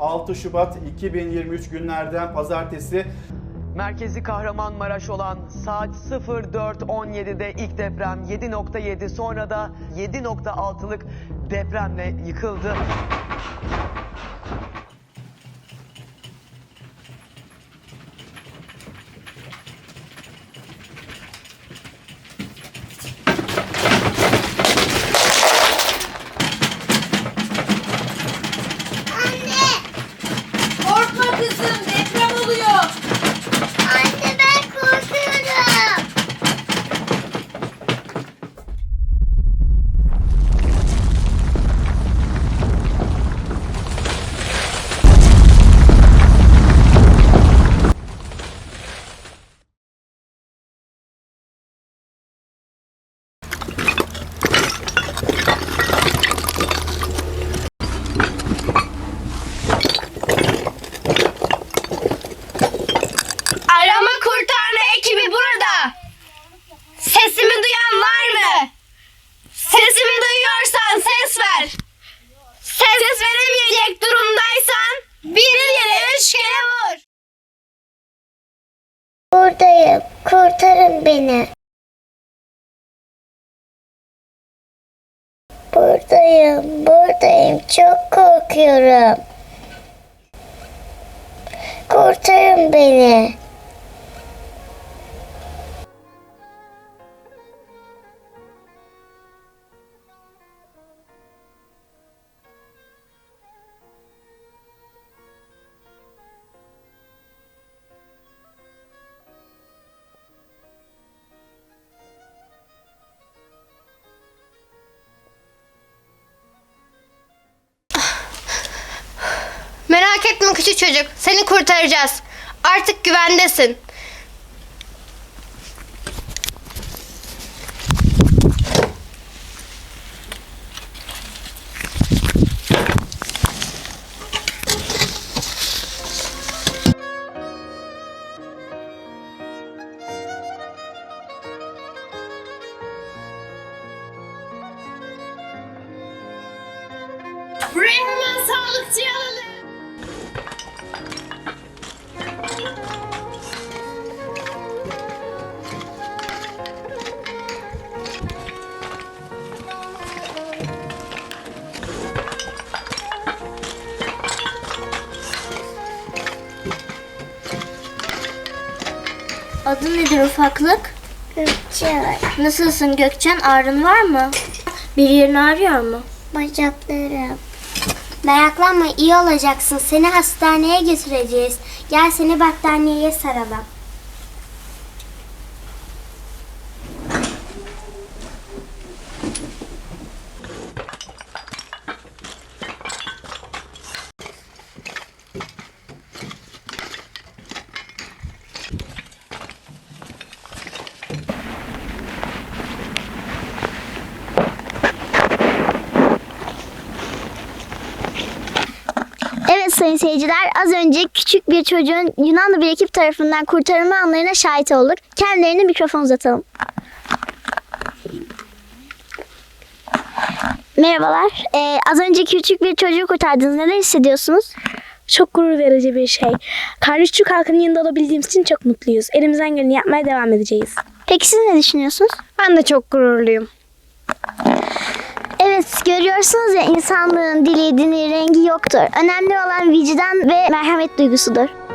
6 Şubat 2023 günlerden pazartesi Merkezi Kahramanmaraş olan saat 04.17'de ilk deprem 7.7 sonra da 7.6'lık depremle yıkıldı. Kere vur. Buradayım. Kurtarın beni. Buradayım. Buradayım. Çok korkuyorum. Kurtarın beni. Merak etme küçük çocuk. Seni kurtaracağız. Artık güvendesin. Buraya hemen sağlıkçıyı alalım. Adın nedir ufaklık? Gökçe Nasılsın Gökçen? Ağrın var mı? Bir yerin ağrıyor mu? bacaklarım. Meraklanma iyi olacaksın. Seni hastaneye götüreceğiz. Gel seni battaniyeye saralım. Sayın seyirciler az önce küçük bir çocuğun Yunanlı bir ekip tarafından kurtarılma anlarına şahit olduk. Kendilerine mikrofon uzatalım. Merhabalar. Ee, az önce küçük bir çocuğu kurtardınız. Neler hissediyorsunuz? Çok gurur verici bir şey. Kardeşçük halkının yanında olabildiğimiz için çok mutluyuz. Elimizden geleni yapmaya devam edeceğiz. Peki siz ne düşünüyorsunuz? Ben de çok gururluyum. Evet görüyorsunuz ya insanlığın dili, dini, rengi yoktur. Önemli olan vicdan ve merhamet duygusudur.